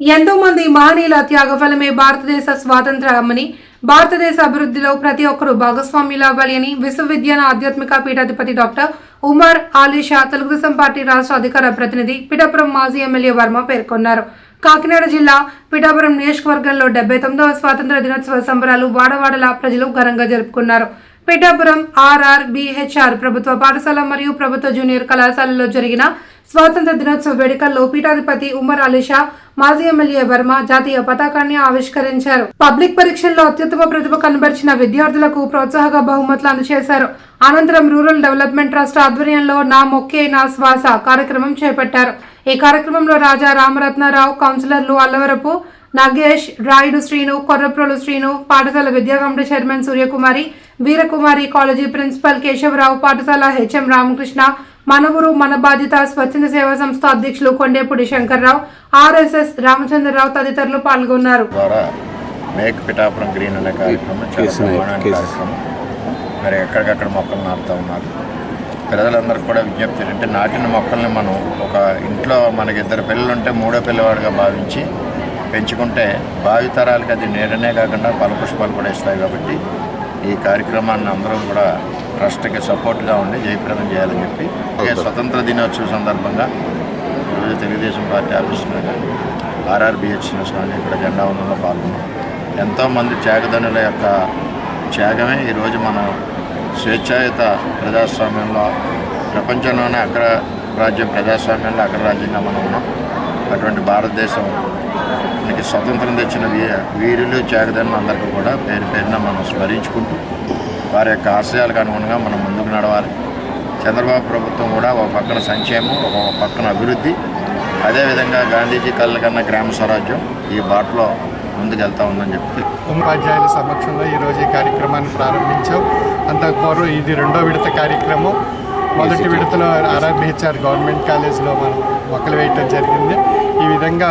ఎంతో మంది మహనీయుల త్యాగఫలమే భారతదేశ స్వాతంత్రమని భారతదేశ అభివృద్ధిలో ప్రతి ఒక్కరూ భాగస్వామ్యులు అవ్వాలి అని విశ్వవిద్యాలయ ఆధ్యాత్మిక పీఠాధిపతి డాక్టర్ ఉమర్ ఆలీషా తెలుగుదేశం పార్టీ రాష్ట్ర అధికార ప్రతినిధి పిఠాపురం మాజీ ఎమ్మెల్యే వర్మ పేర్కొన్నారు. కాకినాడ జిల్లా పిఠాపురం నియోజకవర్గంలో డెబ్బై తొమ్మిదవ స్వాతంత్ర దినోత్సవ సంబరాలు వాడవాడల ప్రజలు ఘనంగా జరుపుకున్నారు. పిఠాపురం ఆర్ఆర్ బిహెచ్ఆర్ ప్రభుత్వ పాఠశాల మరియు ప్రభుత్వ జూనియర్ కళాశాలలో జరిగిన స్వాతంత్ర దినోత్సవ వేడుకల్లో పీఠాధిపతి ఉమర్ అలీషా మాజీ ఎమ్మెల్యే వర్మ జాతీయ పతాకాన్ని ఆవిష్కరించారు. పబ్లిక్ పరీక్షల్లో అత్యుత్తమ ప్రతిభ కనబరిచిన విద్యార్థులకు ప్రోత్సాహక బహుమతులు అందజేశారు. అనంతరం రూరల్ డెవలప్మెంట్ ట్రస్ట్ ఆధ్వర్యంలో నా మొక్కే నా శ్వాస కార్యక్రమం చేపట్టారు. ఈ కార్యక్రమంలో రాజా రామరత్నారావు కౌన్సిలర్లు అల్లవరపు నాగేష్ రాయుడు శ్రీను కొర్రప్రోలు శ్రీను పాఠశాల విద్యా committee chairman Suryakumari Veerakumari college principal Kesavarao పాఠశాల హెచ్ఎం రామకృష్ణ మన ఊరు మన బాధ్యత స్వచ్ఛంద సేవా సంస్థ అధ్యక్షులు కొండేపూడి శంకర్రావు ఆర్ఎస్ఎస్ రామచంద్రరావు తదితరులు పాల్గొన్నారు. మేక్ పిఠాపురం గ్రీన్ అనే కార్యక్రమం కార్యక్రమం. మరి ఎక్కడికక్కడ మొక్కలు నాటుతూ ఉన్నారు. ప్రజలందరికీ కూడా విజ్ఞప్తి ఏంటంటే నాటిన మొక్కల్ని మనం ఒక ఇంట్లో మనకి ఇద్దరు పిల్లలు ఉంటే మూడో పిల్లవాడిగా భావించి పెంచుకుంటే భావితరాలకి అది నీడనే కాకుండా ఫలపుష్పాలు కూడా ఇస్తాయి కాబట్టి ఈ కార్యక్రమాన్ని అందరం కూడా ట్రస్ట్కి సపోర్ట్గా ఉండి జయప్రదం చేయాలని చెప్పి స్వతంత్ర దినోత్సవ సందర్భంగా ఈరోజు తెలుగుదేశం పార్టీ ఆఫీసులో కానీ ఆర్ఆర్బిహెచ్ కానీ ఇక్కడ జెండా వందనంలో పాల్గొన్నాం. ఎంతోమంది త్యాగదనుల యొక్క త్యాగమే ఈరోజు మనం స్వేచ్ఛాయుత ప్రజాస్వామ్యంలో ప్రపంచంలోనే అగ్ర రాజ్యం ప్రజాస్వామ్యంలో అగ్రరాజ్యంగా మనం ఉన్నాం. అటువంటి భారతదేశం మనకి స్వతంత్రం తెచ్చిన వీ వీరులు త్యాగదనులు అందరికీ కూడా పేరు పేరున మనం స్మరించుకుంటూ వారి యొక్క ఆశయాలకు అనుగుణంగా మనం ముందుకు నడవాలి. చంద్రబాబు ప్రభుత్వం కూడా ఒక పక్కన సంక్షేమం ఒక పక్కన అభివృద్ధి అదేవిధంగా గాంధీజీ కళ్ళ కన్నా గ్రామ స్వరాజ్యం ఈ బాటలో ముందుకెళ్తా ఉందని చెప్తే. ఉపాధ్యాయుల సమక్షంలో ఈరోజు ఈ కార్యక్రమాన్ని ప్రారంభించాం. అంతకుపూర్వం ఇది రెండో విడత కార్యక్రమం. మొదటి విడతలో ఆర్ఆర్బిహెచ్ఆర్ గవర్నమెంట్ కాలేజ్లో మనం మొక్కలు వేయటం జరిగింది. ఈ విధంగా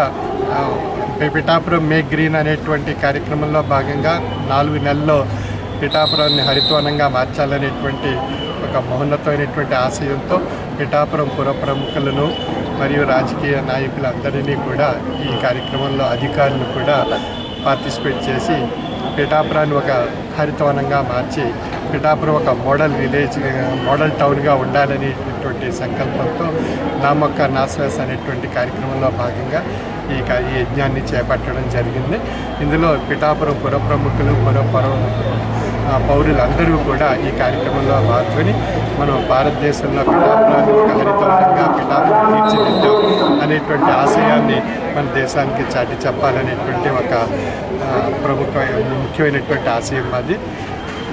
పిఠాపురం మేక్ గ్రీన్ అనేటువంటి కార్యక్రమంలో భాగంగా నాలుగు నెలల్లో పిఠాపురాన్ని హరితవనంగా మార్చాలనేటువంటి ఒక మహోన్నతమైనటువంటి ఆశయంతో పిఠాపురం పుర ప్రముఖులను మరియు రాజకీయ నాయకులందరినీ కూడా ఈ కార్యక్రమంలో అధికారులు కూడా పార్టిసిపేట్ చేసి పిఠాపురాన్ని ఒక హరితవనంగా మార్చి పిఠాపురం ఒక మోడల్ విలేజ్ మోడల్ టౌన్గా ఉండాలనేటువంటి సంకల్పంతో నా మొక్క నాశ్వాస అనేటువంటి కార్యక్రమంలో భాగంగా ఈ ఈ యజ్ఞాన్ని చేపట్టడం జరిగింది. ఇందులో పిఠాపురం పుర ప్రముఖులు పుర పౌరులందరూ కూడా ఈ కార్యక్రమంలో పాల్గొని మనం భారతదేశంలో పిఠాపురాన్ని ఒక హరితవనంగా పిఠాపురం తీర్చిదిద్దాం అనేటువంటి ఆశయాన్ని మన దేశానికి చాటి చెప్పాలనేటువంటి ఒక ప్రముఖ ముఖ్యమైనటువంటి ఆశయం అది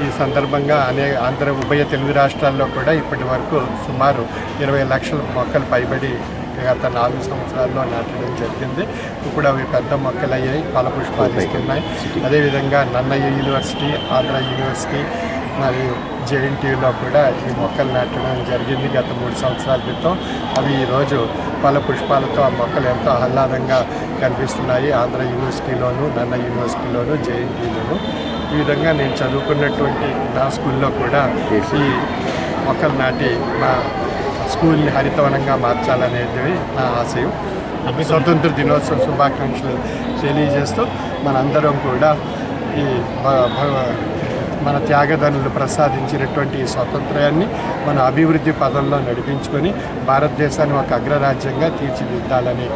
ఈ సందర్భంగా అనే ఆంధ్ర ఉభయ తెలుగు రాష్ట్రాల్లో కూడా ఇప్పటి వరకు సుమారు ఇరవై లక్షల మొక్కలు పైబడి గత నాలుగు సంవత్సరాల్లో నాటడం జరిగింది. ఇప్పుడు అవి పెద్ద మొక్కలు అయ్యాయి ఫలపుష్పాలు ఇస్తున్నాయి అదేవిధంగా నన్నయ్య యూనివర్సిటీ ఆంధ్ర యూనివర్సిటీ మరియు జేఎన్టీయూలో కూడా ఈ మొక్కలు నాటడం జరిగింది గత మూడు సంవత్సరాల క్రితం. అవి ఈరోజు పల పుష్పాలతో ఆ మొక్కలు ఎంతో ఆహ్లాదంగా కనిపిస్తున్నాయి. ఆంధ్ర యూనివర్సిటీలోను నన్న యూనివర్సిటీలోను జేఎన్టీయూలోను. ఈ విధంగా నేను చదువుకున్నటువంటి నా స్కూల్లో కూడా ఈ మొక్కలు నాటి మా స్కూల్ని హరితవనంగా మార్చాలనేది నా ఆశయం. స్వతంత్ర దినోత్సవ శుభాకాంక్షలు తెలియజేస్తూ మనందరం కూడా ఈ మన త్యాగదనులు ప్రసాదించినటువంటి ఈ స్వాతంత్ర్యాన్ని మన అభివృద్ధి పదంలో నడిపించుకొని భారతదేశాన్ని ఒక అగ్రరాజ్యంగా తీర్చిదిద్దాలని